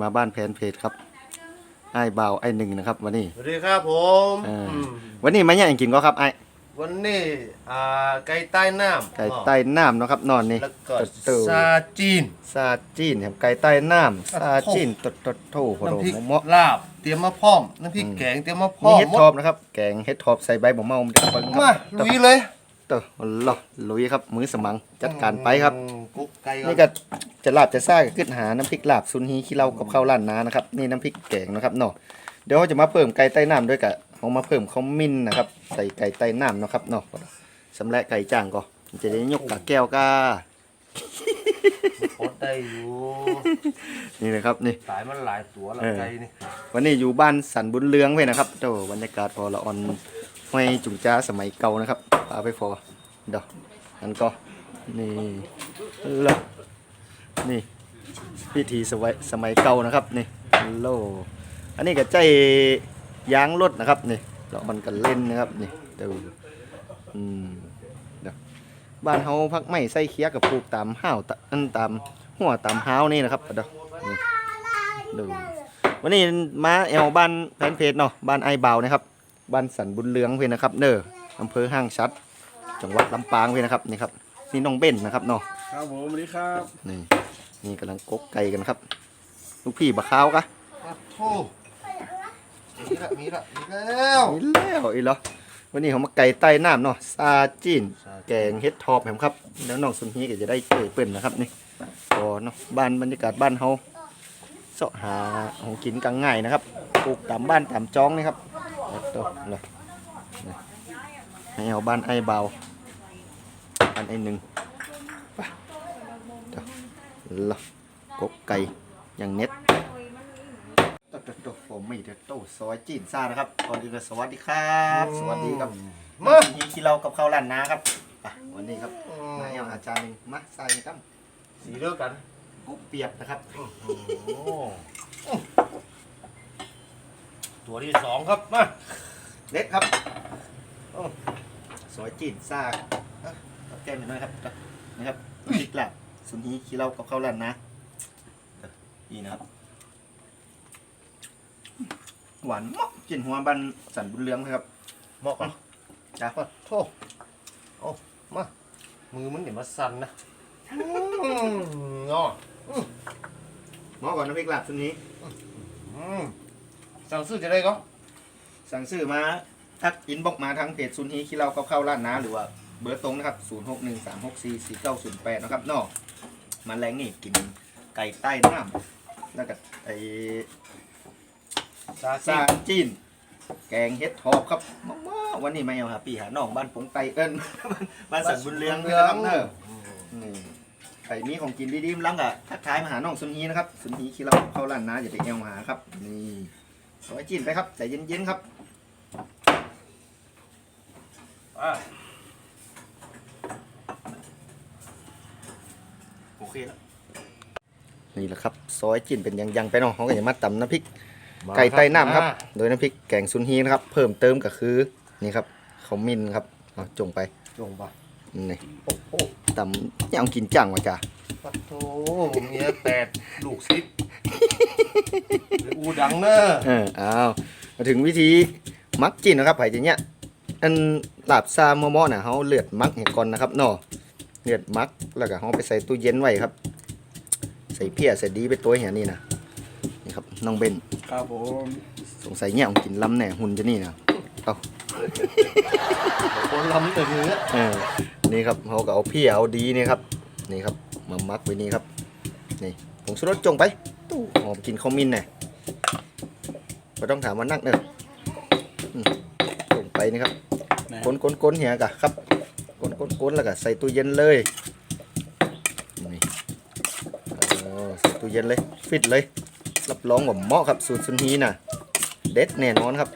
วันนี้มาบ้านแพนเพจครับไอ้ายบ่าวไอ้หนึ่งนะครับวันนี้ สวัสดีครับผมเอออื มวันนี้มาเนี่ยงกินก็ครับไอ้ายวันนี้อ่าไก่ใต้น้ำไก่ใต้น้ำเนาะครับนอนนี่แล้วก็ตุ๊ดซาจีนซาจีนครับไก่ใต้น้ำซาจีนตดตดโถโหโหน้ำพริกเหมาะลาบเตรียมมาพร้อมน้ำพริกแกงเตรียมมาพร้มีอมเฮ็ดทอปนะครับแกงเฮ็ดทอปใส่ใบบ่เมามันจะเปิ้งคมารับลุยเลยเตอหล่อลุยครับมือสมังจัดการไปครับ อืม กุ๊กไก่นี่ก็จะลาบจะซ่าก็ขึ้นหาน้ำพริกลาบซุนฮีขี้เหล้ากับข้าวล้านนานะครับนี่น้ำพริกแกงนะครับเนาะเดี๋ยวเราจะมาเพิ่มไก่ใต้น้ำด้วยกะเอามาเพิ่มข้าวมิ้นนะครับ ใส่ไก่ใต้น้ำเนาะครับเนาะสำแหละไก่จ้างก็มันจะได้ยกกะแก้วกาโคตรได้อยู่นี่นะครับนี่สายมันหลายตัวละเออไก่นี่วันนี้อยู่บ้านสันบุญเรืองเว้ยนะครับโตบรรยากาศพอละออนห้วยจุงจ้าสมัยเก่านะครับพาไปพอเดี๋ยวนั่นก็ นี่ลนี่พิธีสมัยสมัยเก่านะครับนี่โลอันนี้ก็ใจยางรถนะครับนี่เรามันกันเล่นนะครับนี่เดี๋ยวอืมเดี๋ยวบ้านเฮาพักไม้ใส่เคี้ยกับปลูกตามห้าวตะอันตามหัวตามห้าวนี่นะครับเดี๋ยวนี่ดูวันนี้มาแอลบ้านแฟนเพจเนาะบ้านไอเบานะครับบ้านสันบุญเลืองเพื่อนนะครับ เนออำเภอห้างชัด จังหวัดลำปางเพื่อนนะครับนี่ครับ นี่น้องเบ้นนะครับเนาะครับผมสวัสดีครับนี่นี่กำลังกกไก่กันครับ ลูกพี่บะข้าวกะอะโธ่มีละมีละมีแล้วอีแล้วอีเหรอวันนี้เขามาไก่ใต้น้ำเนาะซาจีนแกงเฮ็ดทอปแหมครับ แล้วน้องสุนฮีก็จะได้เจอเปิ้นนะครับนี่ก็เนาะบ้านบรรยากาศบ้านเฮาเสาะหาของกินกังง่ายนะครับปลูกตามบ้านตามจ้องนี่ครับแล้วตัวเลยให้เอาบ้านไอ้เบา บ้านไอ้หนึ่งไปเดี๋ยวละกบไก่อย่างเน็ตโต๊ะโต๊ะโต๊ะผมไม่เดี๋ยวโต๊ะซอยจีนซ่านะครับก่อนอื่นก็สวัสดีครับ สวัสดีครับมาทีที่เรากับข้าวร้านนาครับอะวันนี้ครับอืนายเอาอาจารย์หนึ่งมาใส่ครับสีเดียวกันกุ๊บเปียกนะครับโอ้ตัวที่สองครับมาเด็ดครับโอ้ซอยจีนซ่าอะเอา แก้มหน่อยครับนะครับพริกลาบสุนทีขี้เรากับข้าวร้านนานี่นะครับ หวานมากกินหัวบันสันบุญเรืองนะครับเหมาะกันจ้าขอโทษเอามา มือมันอย่ามาสั่นนะอืมเนาะหมอก่อนน้ำพริกลาบชุดนี้อืมสั่งซื้อจะได้ก็สั่งซื้อมาทักอินบอกมาทางเพจซุนฮีขี้เรากับข้าวร้านนาหรือว่า เบอร์ตรงนะครับ 0 6 1 3 6 4 4 9 0 8 นะครับเนอกมันแรงนี่กินไก่ใต้น้ำแล้วก็ไอซาซาซิจีน แกงเฮ็ดทอบครับมาๆวันนี้มาเอาหาปีหาน้องบ้านปงไตเอิ้นบ้านสันบุญเรืองเรืองเนอะนี่ใครมีของกินดีๆล้ำกะทักทายมาหาน้องสุนฮีนะครับสุนฮีคิดเราเข้าร้านนะอย่าไปแอวหาครับนี่สวยจีนไปครับใจเย็นๆครับอะ โอ เคแล้ว นี่แหละครับ ซอยจีนเป็นยังๆไปเนาะเขาก็จะมาตำน้ำพริกไก่ไต้น้ำครับ โดยน้ำพริกแกงซุนฮีนะครับ เพิ่มเติมก็คือ นี่ครับเขาวมินครับเอาจงไปจงปะนี่โอ้โหตำยังกินจังวะจ้าปัดโถเมียแปดลูกซิปหรืออูดังเนอะเอออ้าวมาถึงวิธีมักจีนนะครับไผ่จีเนี่ยอันลาบซาโมโมะน่ะเขาเลือดมักให้ก่อนนะครับเนาะ เลือดมักแล้วก็เขาไปใส่ตู้เย็นไว้ครับ ใส่เพี้ยใส่ดีไปตัวเหียนี่นะนี่ครับน้องเบนครับผมสงสัยเนี่ยของกินล้ำแน่หุ่นจะนี่นะเอาคนลำแต่เนื้อเออนี่ครับเขาก็เอาเพี้ยเอาดีนี่ครับนี่ครับมามักไว้นี่ครับนี่ผงชูรสจงไปตู้หอมกินข้าวมินแน่ไม่ต้องถามว่านักเนอะอืมจงไปนี่ครับนะก้นก้นก้นเหียกะครับ ก้นก้นก้นแล้วก็ใส่ตู้เย็นเลยนี่เออใส่ตู้เย็นเลยฟิตเลยรับรองว่าเหมาะครับสูตรซุนฮีน่ะเด็ดแน่นอนครับ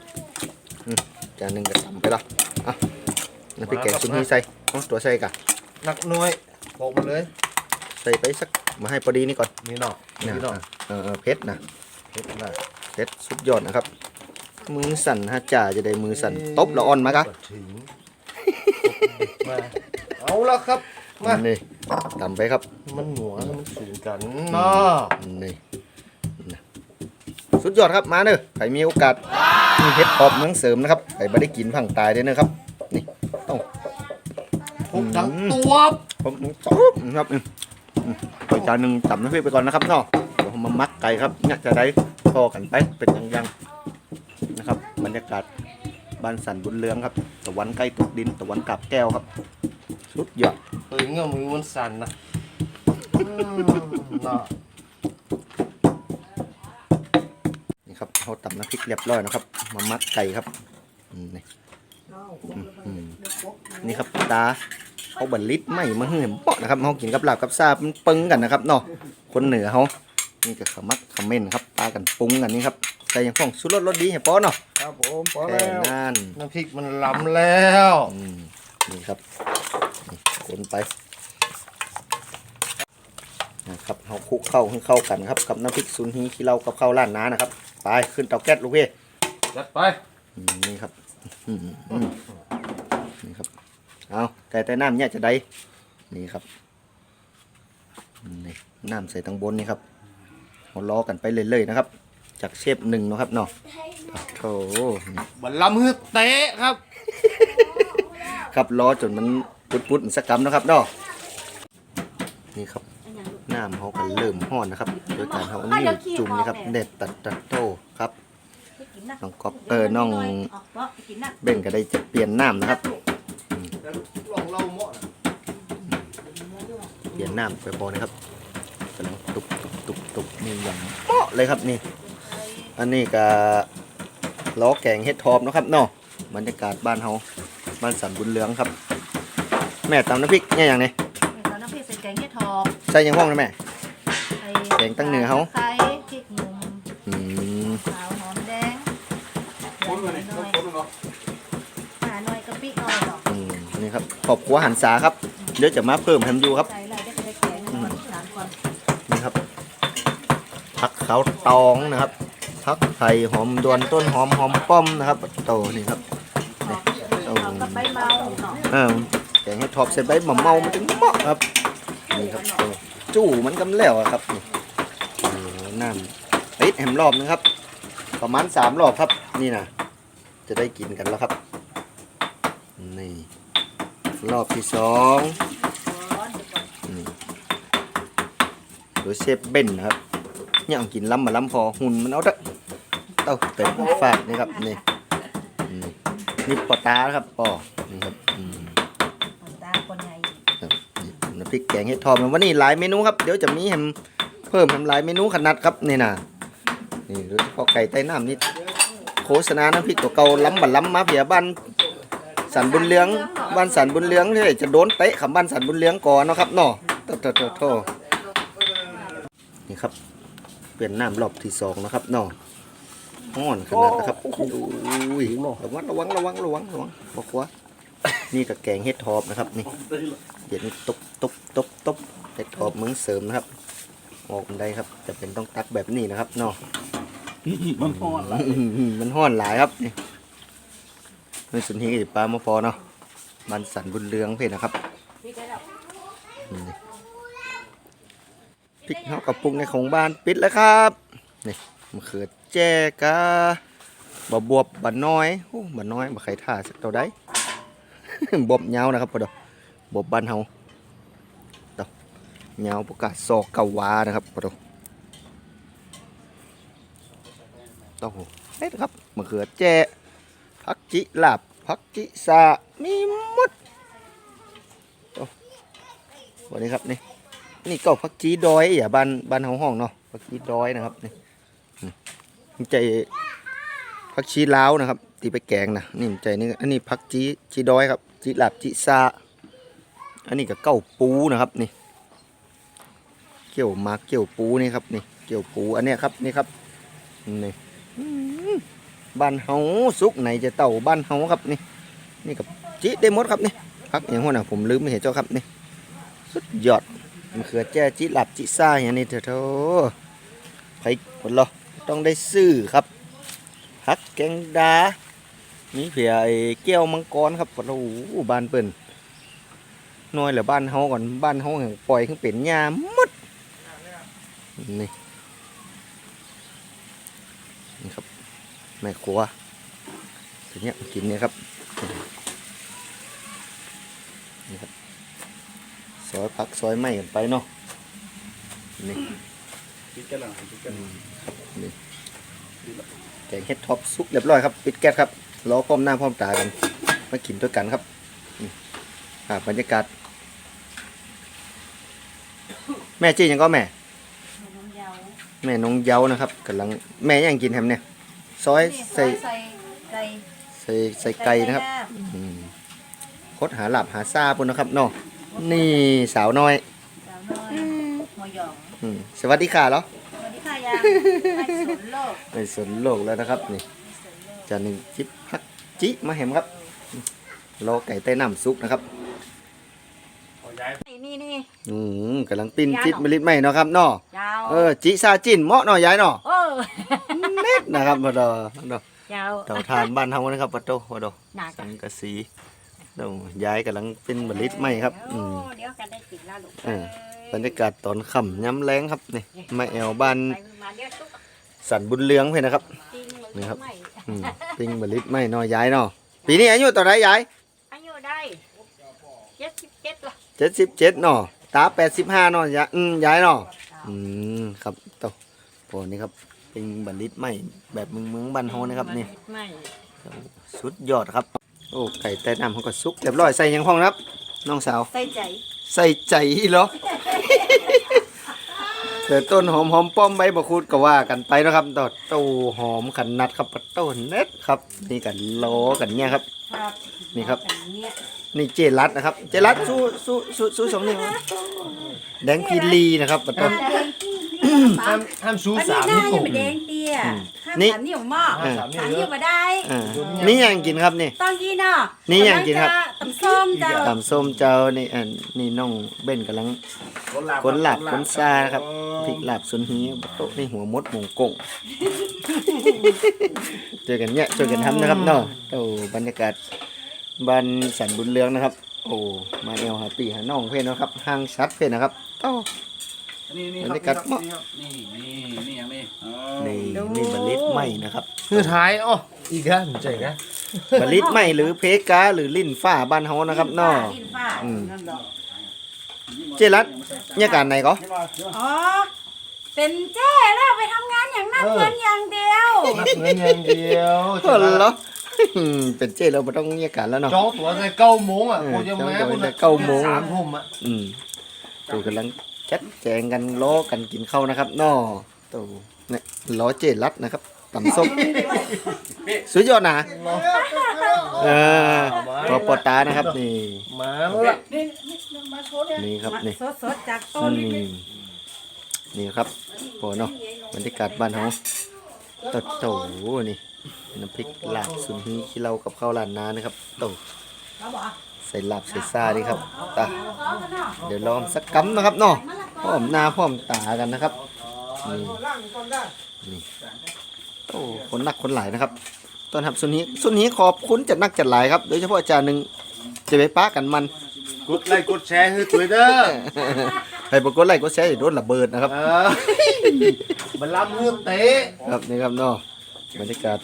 อืมจานหนึ่งก็ทำไปละอะน้ำพริกแกงซุนฮีใส่เอาตัวใส่กะหนักหน่วยบอกมาเลย ใส่ไปสักมาให้พอดีนี่ก่อนนี่เนาะนะนี่เนาะเออเออเพชรนะเฮ็ดได้เพชรสุดยอดนะครับ มือสั่นฮะจ่าจะได้มือสั่นตบละอ่อนมากะถึง มาเอาละครับ มา นี่ตำไปครับ มันหนัวแล้วมันสูงกันเนาะนี่นะสุดยอดครับมาเด้อใครมีโอกาสมีเห็ดปอบเมืองเสริมนะครับใครไม่ได้กินพังตายเด้อนะครับ นี่ต้องทุกทั้งตัวผมชอบครับอืมอืมไปจานหนึ่งตับน้ำพริกไปก่อนนะครับเนาะเดี๋ยวผมมามักไก่ครับเนี่ยจะได้พอกันไปเป็นยังยังๆนะครับ บรรยากาศ บ้านสันบุญเรืองครับตะวันใกล้ตกดินตะวันกลับแก้วครับ สุดยอดเฮ้ยเงื้อมือมันสั่นนะอืมน่ะนี่ครับเขาตับน้ำพริกเรียบร้อยนะครับมามักไก่ครับอืมนี่อืมอืมนี่ครับตาเขาบันลิดไม่มาเหื่อมเปาะนะครับเขากินกับลาบกับซาบมันปึงกันนะครับเนาะคนเหนือเขานี่ก็ขมักขมิ้นครับปลากันปรุงกันนี่ครับใส่อยังฟ้องสุรสรสดีให้ป้อเนาะ ครับผมพอแค่แล้วนั้นน้ำพริกมันล้ำแล้วอืมนี่ครับนี่คนไปนะครับเขาคลุกเข้าให้เข้ากันครับ กับน้ำพริกซุนฮีขี้เหล้ากับข้าวล้านน้านะครับไปขึ้นเตาแก๊สลูกเว้ยจัดไปอืมนี่ครับอืมอืมนี่ครับเอาแต่แต่น้ำเนี่ยจะได้นี่ครับอืมนี่น้ำใส่ทางบนนี่ครับเราล้อกันไปเรื่อยๆนะครับ จากเชฟหนึ่งเนาะครับเนาะโถนี่บัลลัมฮือเตะครับ ครับล้อจนมันปุดๆสักกำนะครับเนาะนี่ครับน้ำเขาก็เริ่มห้อนนะครับ โดยการเขาเอานิ้วจุ่มนี่ครับเด็ดตัดตัดโตครับน้องก๊อปเออน้องเบ่งก็ได้จะเปลี่ยนน้ำนะครับลองเล่าหมดเปลี่ยนน้ำไปพอนะครับกำลังตุบตุบตุบตุบนี่อย่างเหมาะเลยครับนี่ อันนี้ก็ล้อแกงเฮ็ดทอบนะครับเนาะบรรยากาศบ้านเฮาบ้านสันบุญเหลืองครับ แม่ตำน้ำพริกเนี่ยอย่างนี้ตอนน้ำพริกใส่แกงเห็ดทองใส่ยังห้องนะแม่ใส่แกงตั้งเหนือเขาไข่พริกหนุ่มอืมขาวหอมแดงหน่อยหน่อยหาหน่อยกะปิหน่อยหรอกอืมนี่ครับขอบครัวหันษาครับเดี๋ยวจะมาเพิ่มแฮมยูครับใส่อะไรได้ก็ได้แกงก่อนสามก่อนนี่ครับผักขาวตองนะครับ ผักไผ่หอมดวนต้นหอมหอมป้อมนะครับโตนี่ครับนี่โตเอากระไปเมาเนาะเออแกงเห็ดทอบใส่ใบหม่ำเมามันถึงเหมาะครับนี่ครับโตจู่มันกำแล้วอะครับนี่โอ้โหน้ำติดแฮมรอบนึงครับ ประมาณสามรอบครับ นี่นะจะได้กินกันแล้วครับนี่รอบที่สองร้อนเดี๋ยวก่อนนี่โดยเชฟเบนนะครับย่างกินล้ำมาล้ำพอหุ่นมันเอาเด้อ เต้าเต็มฟาดนี่ครับนี่นี่นี่ปอตานะครับปอนี่ครับอืมคนตาคนใหญ่ครับนี่น้ำพริกแกงเห็ดทอดวันนี้หลายเมนูครับเดี๋ยวจะมีแฮมเพิ่มแฮมหลายเมนูขนาดครับนี่นะนี่โดยเฉพาะไก่ใต้น้ำนี่โฆษณาน้ำพริกตัวเก่าล้ำบัดล้ำมาเพียบ้านสันบุญเลี้ยงบ้านสันบุญเลี้ยงที่จะโดนเตะขำบ้านสันบุญเลี้ยงก่อนเนาะครับเนาะโตโตโตโตนี่ครับ เปลี่ยนน้ำรอบที่สองนะครับเนาะ ห้อนขนาดนะครับอุ้ยระวังระวังระวังระวังระวังบอกว่านี่กับแกงเห็ดทอบนะครับนี่เดี๋ยวนี้ตบตบตบตบเห็ดทอบมึงเสริมนะครับ ออกบันไดครับจะเป็นต้องตักแบบนี้นะครับเนาะมันพอนละอื้อหือมันห้อนหลายครับนี่นี่สุนทรีกับปลามาพอเนาะมันสันบุญเรืองเพศนะครับนี่พริกเฮากับปรุงในของบ้านปิดแล้วครับนี่ มะเขือแจกะบะบวบบะน้อยโอ้บะน้อยบะไข่ท่าสักเท่าใดบวบยาวนะครับพอดกบวบบ้านเฮาดอกยาประกาศซอกกาวานะครับพอดกเต้าหู้เฮ็ดครับมะเขือแจ้ผักจิลาบผักจิสามีมดโอ้วันนี้ครับนี่นี่ก็ผักจีดอยอย่าบ้านบ้านเฮาห้องเนาะผักจีดอยนะครับนี่ ใจผักชีลาวนะครับ ตีไปแกงนะนี่ใจนี่อันนี้ผักจีจีดอยครับจีหลับจีซาอันนี้ก็เก้าปูนะครับนี่ เกี่ยวมากเกี่ยวปูนี่ครับนี่เกี่ยวปูอันนี้ครับนี่ครับนี่บ้านเฮาสุกไหนจะเต่าบ้านเฮาครับนี่ นี่กับจีได้หมดครับนี่พักอย่างหัวหน้าผมลืมไม่เห็นเจ้าครับนี่สุดยอดมะเขือแจ้จิหลับจิซ่าอย่างนี้เถอะโธ่ไปหมดเหรอ ต้องได้ซื้อครับฮักแกงดามีเผียไอ้แก้วมังกรครับโอ้โหบ้านเปิ่นน้อยเหลือบ้านเฮาก่อนบ้านเฮาแห่งปล่อยขึ้นเป็นหญ้าหมดนี่นี่ครับแม่ครัวทีเนี้ยกินเนี่ยครับนี่ครับซอยผักซอยไม้กันไปเนาะนี่ปิดกันแล้วปิดกัน นี่แกงเห็ดท็อปซุปเรียบร้อยครับปิดแก๊สครับรอพร้อมหน้าพร้อมตากันมากินด้วยกันครับนี่อ่าบรรยากาศ แม่จี้ยังก็แม่น้ำยาแม่น้องเย้านะครับกำลังแม่ยังกินแฮมเนี่ยซอยใส่ใส่ไก่ใส่ใส่ไก่นะครับอืมคดหาหลับหาซาปุ่นนะครับเนาะนี่สาวน้อย สาวน้อยหมอยองอืมสวัสดีค่ะเหรอสวัสดีค่ะ ยามไม่สนโลกในสวนโลกแล้วนะครับนี่ไม่สนโลกจานหนึ่งจิบพักจิมาแฮมครับรอไก่ใต้น้ำซุปนะครับนี่นี่นี่อืมกำลังปิ้นยาวจิบเหรอมะลิไหมเนาะครับเนาะยาวเออจิซาจินเหมาะเนาะยายเนาะโอ้เน็ตนะครับพอดอดอยาวเต่าทานบ้านเฮานะครับปะโตพอดอหนาสัจังงกะสีเดี๋ยวย้ายกำลังเป็นมะลิไหมครับอืมเดี๋ยวกันได้กินแล้วลูกเออ บรรยากาศตอนค่ำย้ำแรงครับนี่มาแอวบ้านไปมาเดี๋ยวตุ๊กสันบุญเลืองเพื่อนนะครับจริงนี่ครับไม่อืมปิ้งมะลิไหมเนาะย้ายเนาะปีนี้อายุต่อไรย้ายอายุได้เจ็ดสิบเจ็ดละเจ็ดสิบเจ็ดเนาะตาแปดสิบห้าเนาะยายอืมย้ายเนาะอืมครับโตโอ้นี่ครับปิ้งมะลิไหมแบบเมืองเมืองบ้านเฮานะครับนี่ไม่สุดยอดครับ โอ้ไก่ใต้น้ำเขาก็สุกเรียบร้อยใส่หยังห้องนะครับ น้องสาวใส่ใจ ใส่ใจเหรอเสือต้นหอมหอมป้อมใบมะกรูดก็ว่ากันไปนะครับตอดเต้าหอมขันนัดครับปะเต้าเน็ตครับ นี่กันโลกันเนี่ยครับ ครับนี่ครับแบบเนี้ยนี่เจรัดนะครับ เจรัดสู้สู้สู้สู้สองนิ้วครับแดงพีลีนะครับปะเต้าห้ามห้ามชูอันสานี้มหน้านิ้วยังไม่แดงเตี้ย อืมห้าม นี่ สามนิ้วหม้อเออสามนิ้วมาได้ อ่านี่ยังกินครับนี่ต้องกินเนาะนี่ยังกินครับ ตำส้มเจ้าตำส้มเจ้านี่อันนี่น้องเบ้นกำลังขนหลับขนซาครับพริกหลับสุนฮีบะโต๊ะนี่หัวมดหมงกงเจอกันเนี่ยเจอกันทำนะครับเนาะโอ้บรรยากาศบ้านสันบุญเรืองนะครับ โอ้มาแนวหาปีหาน้องเพื่อนนะครับห้างชัดเพื่อนนะครับโอ้ นี่นี่บรรยากาศเหมาะนี่นี่นี่อย่างนี้อ๋อนี่นี่บลิตไหมนะครับคือท้ายอ๋ออีกแล้วเจ๋งนะบลิตไหมหรือเพกาหรือลิ้นฟ้าบ้านเฮานะครับเนาะลิ้นฟ้าอืมนั่นดอกเจรัตเนี่ยการไหนก็อ๋อเป็นเจ้แล้วไปทำงานอย่างนักเงินอย่างเดียวนับเงินอย่างเดียวเออเหรอเป็นเจเราไม่ต้องเนี่ยการแล้วเนาะจองตั๋วในเก้าโมงอะเออกูจะมาจองตั๋วกูในเก้าโมงสามทุ่มอะอืมตูกำลัง จัดแจงกันล้อกันกินข้าวนะครับน้อตูเนี่ยล้อเจรัดนะครับตำส้มสุดยอดนะเออพอปอตานะครับนี่มาแล้วล่ะนี่ครับนี่สดๆจากต้อืนมนี่ครับพอเนาะบรรยากาศบ้านเฮาโตโตนี่น้ำพริกลาบสุนฮีขี้เหล้ากับข้าวลานนานะครับโตใส่ลาบใส่ซาดีครับตาเดี๋ยวลองสักกำนะครับเนาะ พร้อมหน้าพร้อมตากันนะครับ นี่นี่โอ้คนนักคนหลายนะครับต้อนรับสุนฮีสุนฮีขอบคุณจัดนักจัดหลายครับ โดยเฉพาะอาจารย์หนึ่งจะไปป้ากันมันกดไลค์กดแชร์ให้ตัวเด้อให้ปรากฏไลค์ก็แชร์อย่าโดนระเบิดนะครับเออมันรับเรื่องเตะครับนี่ครับเนาะบรรยากาศ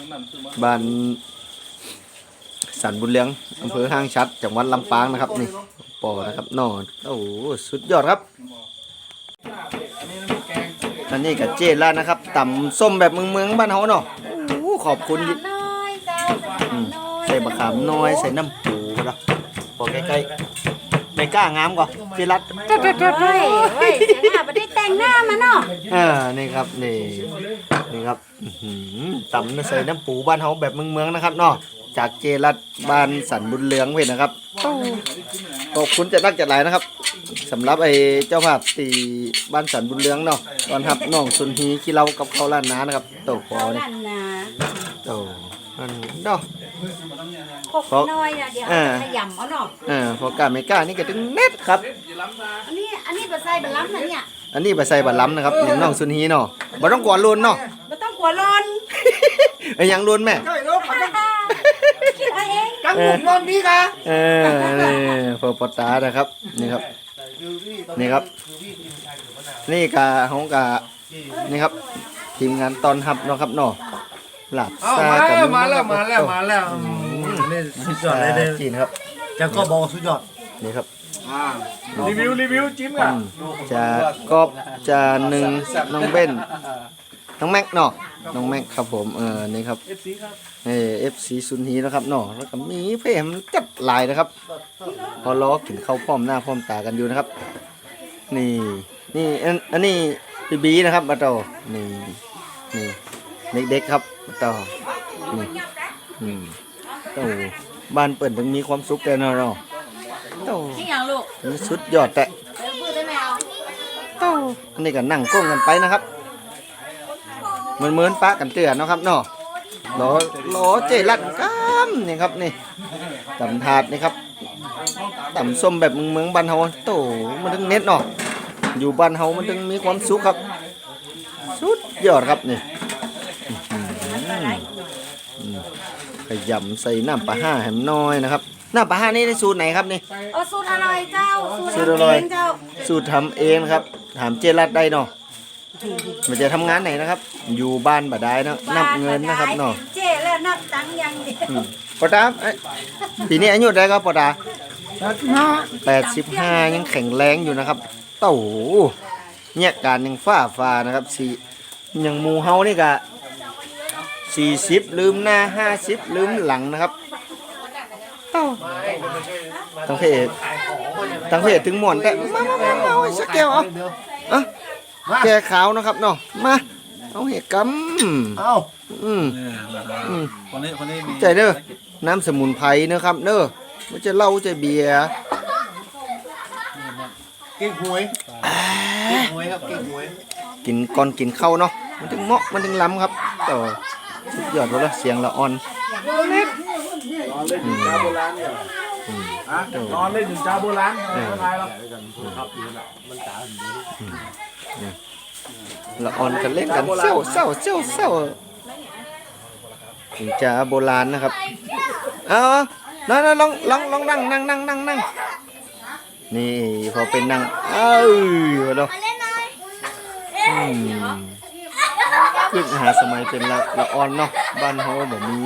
บ้านสันบุญเลียงอำเภอห้างชัดจังหวัดลำปางนะครับนี่ปอนะครับเนอนโอ้โหสุดยอดครับ อันนี้กับเจล่านะครับต่ำส้มแบบเมืองเมืองๆบ้านเฮาเนาะโอ้ขอบคุณยิน้อยเจ้าอืมน้อยใส่บะขามน้อยใส่น้ำปูนะปอใกล้ๆไม่กล้างามก่อนเจรัดเฮ้ยเฮ้ยเสียงหน้าไม่ได้แต่งหน้ามาเนาะเออนี่ครับนี่นี่ครับอื้อหือตำใส่น้ำปูบ้านเฮาแบบเมืองเมืองๆนะครับเนาะจากเจรัดบ้านสันบุญเลืองเว้ยนะครับขอบคุณจะนักจัดหลายนะครับ สำหรับไอ้เจ้าภาพตีบ้านสันบุญเลืองเนาะตอนรับน้องสุนฮีขี้เรากับเขาวล้านนานะครับโตพอเอานี่นั่นนะโตนั่นเนาะ คกน้อยนะเดี๋ยวเออ ขยำเอาเนาะเออพอกล้าไม่กล้านี่ก็ถึงเน็ตครับ อันนี้อันนี้บะไซบะล้ำนะเนี่ยอันนี้ไปใส่บัตรล้ำนะครับอย่างน้องสุนฮีเนาะบ่ต้องกวนลุนเนาะไม่ต้องกลัวร้อนไอ้ยยังลุนแม่ใช่เนาะคิดเอาเอง กังหมุนนอนนี้กะเออนี่พอปตานะครับนี่ครับ นี่ครับ นี่กาของกานี่ครับ ทีมงานตอนฮับเนาะครับเนาะหลับเอาซามากัแล้วนมาแล้วมาแล้วมาแล้วอืมนี่สุดยอดเลยเด้จีนครับจะก็บอกสุดยอดนี่ครับอ่ารีวิวรีวิวจิ้มอะจะกอบจะหนึ่งน้องเบนน้องแม็กเนาะน้องแม็กครับผมเออนี่ครับ เอฟซีครับเอเอฟซีซุนฮีนะครับเนาะแล้วก็มีเพมจัดหลายนะครับ พอล้อกินข้าวพร้อมหน้าพร้อมตากันอยู่นะครับ นี่นี่อันอันนี้บีบีนะครับมาต่อนี่นี่เด็กๆครับมาต่อนี่อืมโอ้บ้านเปิดถึงมีความสุขแต่เนาะเนาะโอ้ที่ยังลูกนี่สุดยอดแต่เดี๋ยวพูดได้ไหมเอาโอ้อันนี้ก็นั่งก้มกันไปนะครับเหมือนเหมือนปะกันเตือนนะครับเนาะล้อล้อเจรัดกามนี่ครับนี่ตำถาดนี่ครับ ตำส้มแบบเมืองๆบ้านเฮาโตมันถึงเน็ตเนาะอยู่บ้านเฮามันถึงมีความสุขครับ สุดยอดครับนี่อื้อหืออืมขยำใส่น้ำปลาห้าแหมน้อยนะครับน้ำปลาห้านี่ได้สูตรไหนครับนี่โอ้สูตรอร่อยเจ้าสูตรอร่อยทำเงเจ้าสูตรทำเองครับ ถามเจรัดได้เนาะมันจะทำงานไหนนะครับ อยู่บ้านบ่ได้เนาะนับเงินนะครับเนาะเจ๊แล้วนับตังค์อยังเดียวอืมปอตาเอ้ยปีนี้อายุได้ก็ปอตา แปดสิบห้ายังแข็งแรงอยู่นะครับ เต้าเนี่ยการยังฟ้าฟ้านะครับสี่ยังหมูเฮานี่กะสี่สิบลืมหน้าห้าสิบลืมหลังนะครับเต้าตั้งเพจตั้งเพจถึงหมอนแต่มามามามาเอาสักแก้วเอาเอะแก้ขาวนะครับเนาะมาเอาเห็ดกำเอ้าอืมอืมคนนี้คนนี้มีใจเด้อน้ำสมุนไพรเนอะครับเนอะ ไม่จะเหล้าจะเบียร์เก่งหวยเก่งหวยครับเก่งหวยกินก่อนกินข้าวเนาะมันถึงเหมาะมันถึงล้ำครับต่อสุดยอดเลยเสียงละอ่อนนอนเล่นถึงจ้าโบราณเนี่ยอะนอนเล่นถึงจ้าโบราณไม่เป็นไรหรอกละอ่อนกันเล่นกันเศร้าเศร้าเศร้าเศร้าถึงจะโบราณนะครับเอา นั่นลองลองลองนั่งนั่งนั่งนั่งนั่งนี่พอเป็นนั่ง เอ้ยมาดูอืมขึ้นหาสมัยเป็นละละอ่อนเนาะบ้านเฮาแบบมี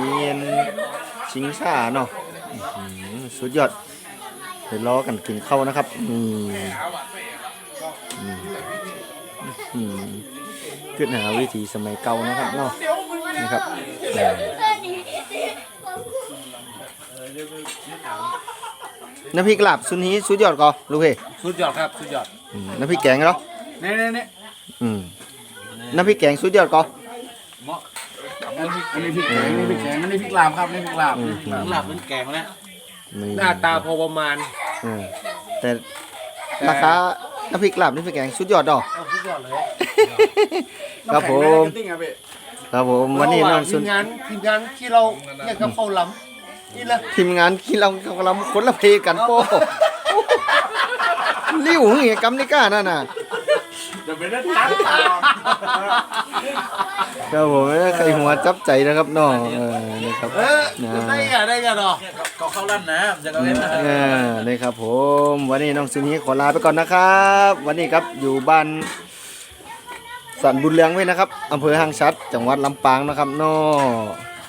ชิงช้าเนาะอื้อหือสุดยอดเดี๋ยวล้อกันกินข้าวนะครับนี่อืมอืมขึ้นหาวิธีสมัยเก่านะครับเนาะนะครับอืม น้ำพริกลาบสุนี้สุดยอดก่อลูกเฮ้สุดยอดครับสุดยอดอืมน้ำพริกแกงเหรอนี่นี่นี่อืมน้ำพริกแกงสุดยอดก่อเหมาะอันนี้อันนี้พริกแกงอันนี้พริกแกงอันนี้พริกลามครับอันนี่พริกลามอืมพริกลามเป็นแกงแล้วนี่หน้าตาพอประมาณอืมแต่ราคาน้ำพริกลาบน้ำพริกแกงสุดยอดดอก เอาสุดยอดเลยครับผมติ้งอะพี่ครับผมวันนี้น้องทีสุนมงานทีมงานที่เราเนี่ยกับเขาล้ำนี่แหละ ทีมงานที่เรากำลังคนละเพลงกันโป้ลิ้วเหี้ยกำนี่ก้านั่นน่ะจะเป็นได้ตัดตาครับผมใครหัวจับใจนะครับน้องเออนี่ครับเออได้ไงได้ไงเนาะก็เข้าลั่นนะจะก็เล่นนะเออนี่ครับผมวันนี้น้องสุนีขอลาไปก่อนนะครับ วันนี้ครับอยู่บ้านสันบุญเรืองไว้นะครับอำเภอห้างชัด จังหวัดลำปางนะครับน้อ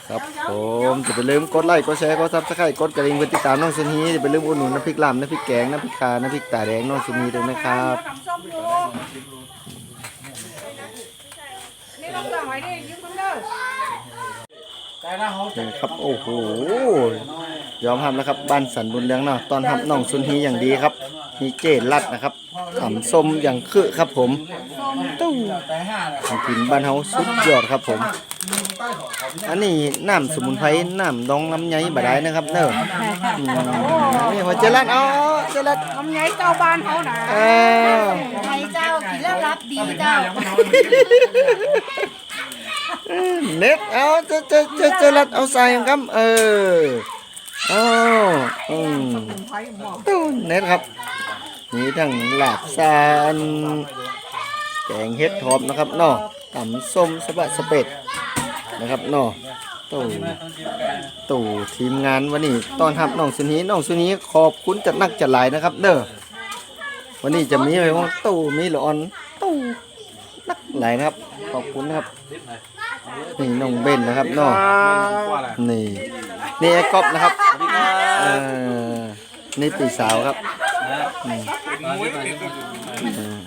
ครับผมจะไปลืมกดไลค์กดแชร์กดซับสไครต์กดกระดิ่งเพื่อติดตามน้องสุนีจะไปลืมอุดหนุนน้ำพริกลำน้ำพริกแกงน้ำพริกคาน้ำพริกตาแดงน้องสุนีด้วยนะครับนี่ครับโอ้โหยอมทำนะครับบ้านสันบุญเรืองเนาะตอนทำน้องสุนีอย่างดีครับมีเจรัดนะครับทำส้มอย่างคือครับผมตู้แต่ห้าเลยของกินบ้านเฮาสุดยอดครับผม อันนี้น้ำสมุนไพรน้ำดองลำไยบาได้นะครับเนอะอืมนี่หัวเจรัดเอาเจรัดลำไยเจ้าบ้านเขานะเออไทยเจ้ากินแล้วรับดีเจ้าเน็ตเอาเจเจเจเจรัดเอาใส่ครับเออเอาอืมตู้เน็ตครับนี่ทั้งลาบซานแกงเห็ดทอบนะครับเนาะตำส้มสะบะสะเป็ด นะครับเนาะตู้ตู่ทีมงานวันนี้ตอนทับน้องสุนีน้องสุนีขอบคุณจัดนักจัดหลายนะครับ เด้อวันนี้จะมีอะไรบ้างตู่มีละออนตู่นักหลายนะครับ ขอบคุณนะครับนี่น้องเบนนะครับเนาะว่าอะไรนี่นี่ไอ้ก๊อฟนะครับเออนี่ปีสาวครับอืม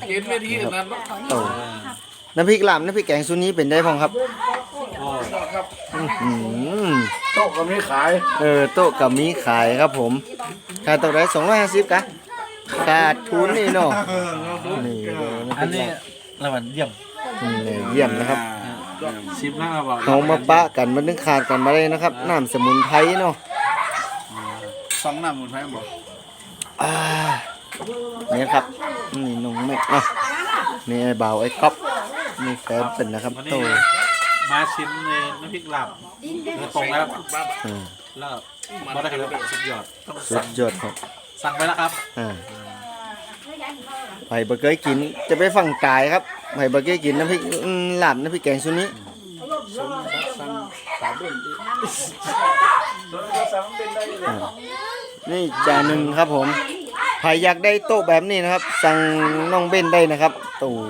เกณฑ์เวทีนั้นโอ้น้ำพริกลำน้ำพริกแกงซุนี้เป็นได้พองครับ อื้อหือโต๊ะก็ไม่ขายเออโต๊ะกับมีขายครับผมขายตัวได้สองร้อยห้าสิบกะขาดทุนนี่เนาะนี่เลยน้ำพอัรินกนี้ลำระหว่างเยี่ยมนี่เลยเยี่ยมนะครับชิมหน้าบอกเขามาปะกันมันนึงขาดกันมาเลยนะครับน้ำสมุนไพรเนาะสองหน้าหมุนไฟบอกอ่าเนี่ยครับนี่น้องเม็ดอะนี่ไอ้เบาไอ้ก๊อฟนี่แฟนเป็นนะครับวันโตนี้ มาชิมในน้ำพริกหลับเนื้อตรงแล้วอ่าแล้วมาได้ครับสุดยอดต้องสุสั่ดงยอดครับสั่งไปแล้วครับอ่าไผ่บะเกยกินจะไปฝั่งกายครับไผ่บะเกยกินน้ำพริกอืมลาบน้ำพริกแกงซุนี้อ่านี่จานหนึ่งครับผม ใครอยากได้โต๊ะแบบนี้นะครับ สั่งน้องเบ้นได้นะครับโอ้โห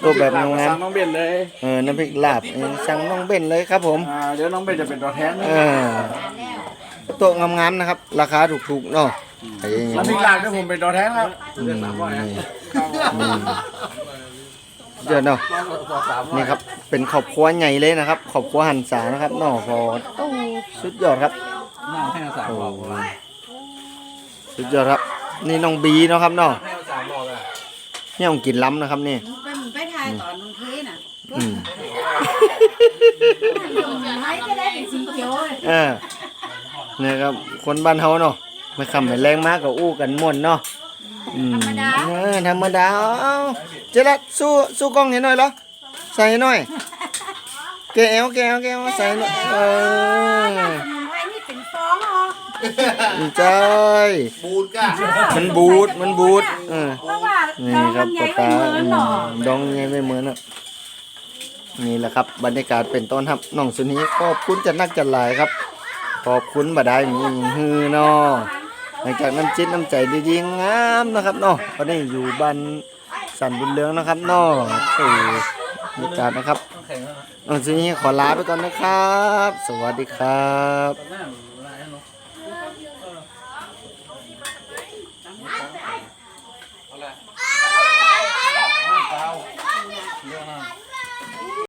โต๊ะแบบงามสั่งน้องเบนเลยๆเออน้ำพริกลาบเออสั่งน้องเบ้นเลยครับผม อ่าเดี๋ยวน้องเบนจะเป็นตัวแทนเออโต๊ะงามๆนะครับ ราคาถูกๆเนาะไอ้อย่างน้ำพรินี้กลาบที่ผมเป็นตัวแทนครับอืมนี่นี่เดี๋ยวเนาะนี่ครับ เป็นครอบครัวใหญ่เลยนะครับครอบครัวหันษานะครับเนาะพอโอ้สุดยอดครับหน้าให้สามโอ้บอก สุดยอดครับ นี่น้องบีเนาะครับเนาะนี่ของกินล้ำนะครับนี่ไปมึงไปถ่ายตอนมึงเทน่ะอืมไม่ก็ได้เป็นสีเขียวเลยเออเนี่ยครับ คนบ้านเฮาเนาะไม่คำไม่แรงมากก็อู้กันม่วนเนาะอืมเออธรรมดาเอาเจรัดสู้สู้กล้องให้หน่อยเหรอใส่ให้หน่อยแกเอวแกเอวแกเอวใส่หน่อยเออสมุนไพรนี่เป็นฟอง อ๋อใช่บูดก้ามันบูดมันบูดเออเพราะว่านี่เราครับทำใหญ่ปลาไม่ปลาเหมือนหรอดองยังไงไม่เหมือนอะนี่แหละครับ บรรยากาศเป็นต้นครับน้องสุนีขอบคุณจัดนักจัดหลายครับ ขอบคุณบ่ได้มีฮือเนาะหลังจากน้ำจิตน้ำใจดีๆงามนะครับเนาะตอนนี้อยู่บ้านสันบุญเรืองนะครับเนาะโอ้บรรยากาศนะครับน้องสุนีขอลาไปก่อนนะครับ สวัสดีครับ หน้า